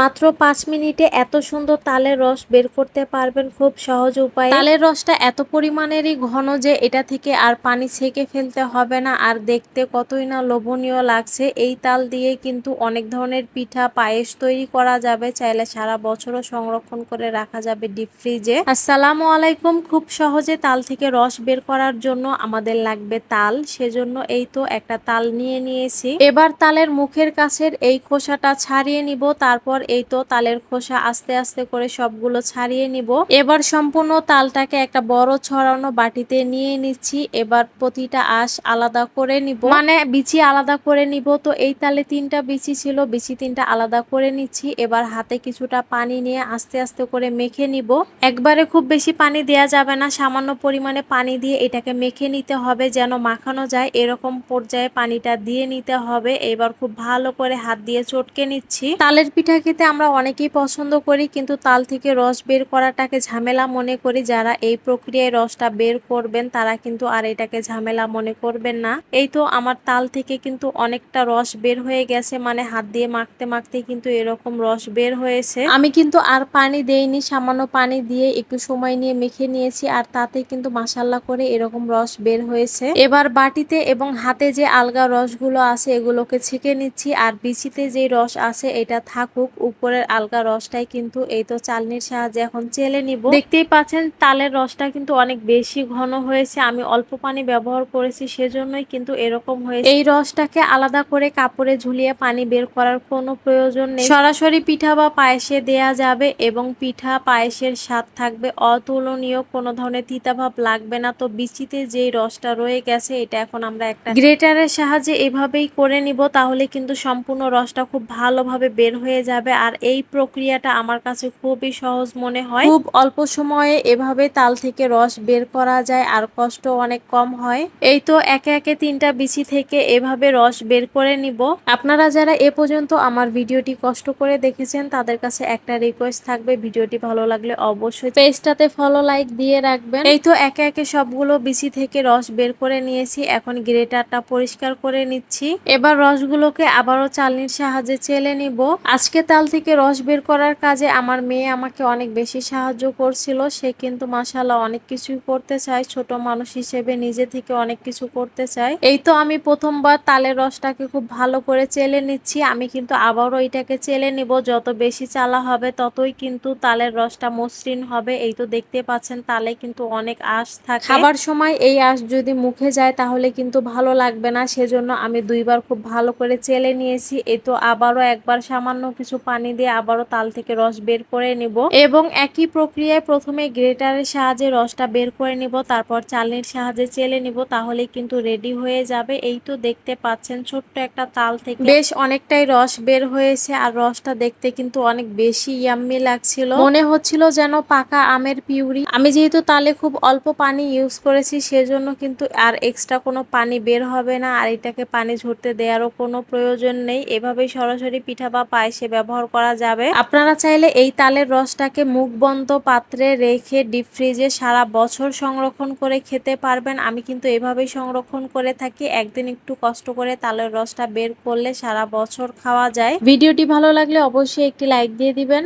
মাত্র পাঁচ মিনিটে এত সুন্দর তালের রস বের করতে পারবেন খুব সহজ উপায়ে। তালের রসটা এত পরিমাণেরই ঘন যে এটা থেকে আর পানি ছেঁকে ফেলতে হবে না, আর দেখতে কতই না লোভনীয় লাগছে। এই তাল দিয়ে কিন্তু অনেক ধরনের পিঠা, পায়েস তৈরি করা যাবে, চাইলে সারা বছরও সংরক্ষণ করে রাখা যাবে ডিপ ফ্রিজে আসসালামু আলাইকুম। খুব সহজে তাল থেকে রস বের করার জন্য আমাদের লাগবে তাল, সেজন্য এই তো একটা তাল নিয়ে নিয়েছি। এবার তালের মুখের কাছের এই খোসাটা ছাড়িয়ে নিব, তারপর এই তো তালের খোসা আস্তে আস্তে করে সবগুলো ছাড়িয়ে নিব। এবার সম্পূর্ণ তালটাকে একটা বড় ছড়ানো বাটিতে নিয়ে নিচ্ছি। এবার প্রতিটা আঁশ আলাদা করে নিব। মানে বিচি আলাদা করে নিব। তো এই তালে তিনটা বিচি ছিল, বিচি তিনটা আলাদা করে নিচ্ছি। এবার হাতে কিছুটা পানি নিয়ে আস্তে আস্তে করে মেখে নিব। একবারে খুব বেশি পানি দেয়া যাবে না। সামান্য পরিমাণে পানি দিয়ে এটাকে মেখে নিতে হবে যেন মাখানো যায়। এরকম পর্যায়ে পানিটা দিয়ে নিতে হবে। এবার খুব ভালো করে হাত দিয়ে চটকে নিচ্ছি। তালের পিঠা খেতে আমরা অনেকেই পছন্দ করি, কিন্তু তাল থেকে রস বের করাটাকে ঝামেলা মনে করি। যারা এই প্রক্রিয়ায় রসটা বের করবেন, তারা কিন্তু আর এটাকে ঝামেলা মনে করবেন না। এই তো আমার তাল থেকে কিন্তু অনেকটা রস বের হয়ে গেছে মানে হাত দিয়ে মাখতে মাখতে কিন্তু এরকম রস বের হয়েছে। আমি কিন্তু আর পানি দেইনি, সামান্য পানি দিয়ে একটু সময় নিয়ে মেখে নিয়েছি, আর তাতে কিন্তু মাসাল্লা করে এরকম রস বের হয়েছে। এবার বাটিতে এবং হাতে যে আলগা রসগুলো আছে, এগুলোকে ছেঁকে নিচ্ছি, আর বিচিতে যে রস আছে, এটা থাকুক। উপরের আলগা রসটাই কিন্তু এই তো চালনির সাহায্যে এখন চেলে নিব। দেখতেই পাচ্ছেন তালের রসটা কিন্তু অনেক বেশি ঘন হয়েছে। আমি অল্প পানি ব্যবহার করেছি সেজন্যই কিন্তু এরকম হয়েছে। এই রসটাকে আলাদা করে কাপড়ে ঝুলিয়ে পানি বের করার কোনো প্রয়োজন নেই। সরাসরি পিঠা বা পায়েসে দেয়া যাবে এবং পিঠা পায়েসের স্বাদ থাকবে। অতুলনীয় কোনো ধরনের তিতাভাব লাগবে না। তো বিচিতে যেই রসটা রয়ে গেছে এটা এখন আমরা একটা গ্রেটারের সাহায্যে এভাবেই করে নিব তাহলে কিন্তু সম্পূর্ণ রসটা খুব ভালোভাবে বের হয়ে যাবে। আর এই প্রক্রিয়াটা আমার কাছে খুবই সহজ মনে হয়। খুব অল্প সময়ে এভাবে তাল থেকে রস বের করা যায় আর কষ্ট অনেক কম হয়। এই তো একে একে তিনটা বিচি থেকে এভাবে রস বের করে নিব। আপনারা যারা এ পর্যন্ত আমার ভিডিওটি কষ্ট করে দেখেছেন, তাদের কাছে একটা রিকোয়েস্ট থাকবে। ভিডিওটি ভালো লাগলে অবশ্যই পেজটাতে ফলো লাইক দিয়ে রাখবেন। এই তো একে একে সবগুলো বিচি থেকে রস বের করে নিয়েছি। এখন গ্রেটারটা পরিষ্কার করে নিচ্ছি। এবার রসগুলোকে আবারও চালনির সাহায্যে চেলে নিব। আজকে তাল থেকে রস বের করার কাজে আমার মেয়ে আমাকে অনেক বেশি সাহায্য করছিল। সে কিন্তু মাসাল্লাহ অনেক কিছুই করতে চায়। ছোট মানুষ হিসেবে নিজে থেকে অনেক কিছু করতে চায়। এই তো আমি প্রথমবার তালের রসটাকে খুব ভালো করে চেলে নিচ্ছি। আমি কিন্তু আবারও এটাকে চেলে নিব। যত বেশি চালা হবে, ততই কিন্তু তালের রসটা মসৃণ হবে। এই তো দেখতে পাচ্ছেন, তালে কিন্তু অনেক আঁশ থাকে। খাবার সময় এই আঁশ যদি মুখে যায়, তাহলে কিন্তু ভালো লাগবে না। সেজন্য আমি দুইবার খুব ভালো করে চেলে নিয়েছি। এ তো আবারও একবার সামান্য কিছু পানি দিয়ে আবারও তাল থেকে রস বের করে নিব এবং একই প্রক্রিয়ায় প্রথমে গ্রেটারের সাহায্যে রসটা বের করে নিব, তারপর চালনির সাহায্যে চেলে নিব তাহলে কিন্তু রেডি হয়ে যাবে। এই তো দেখতে পাচ্ছেন ছোট্ট একটা তাল থেকে বেশ অনেকটাই রস বের হয়েছে আর রসটা দেখতে কিন্তু অনেক বেশি ইয়াম্মি লাগছিল। মনে হচ্ছিল যেন পাকা আমের পিউরি। আমি যেহেতু তালে খুব অল্প পানি ইউজ করেছি, সেজন্য কিন্তু আর এক্সট্রা কোনো পানি বের হবে না। আর এটাকে পানি ঝরতে দেওয়ারও কোনো প্রয়োজন নেই। এভাবেই সরাসরি পিঠা বা পায়েসে ব্যবহার করা যাবে। আপনারা চাইলে এই তালের রসটাকে মুখ বন্ধ পাত্রে রেখে ডিপ ফ্রিজে সারা বছর সংরক্ষণ করে খেতে পারবেন। আমি কিন্তু এভাবেই সংরক্ষণ করে থাকি। একদিন একটু কষ্ট করে তালের রসটা বের করলে সারা বছর খাওয়া যায়। ভিডিওটি ভালো লাগলে অবশ্যই একটি লাইক দিয়ে দিবেন।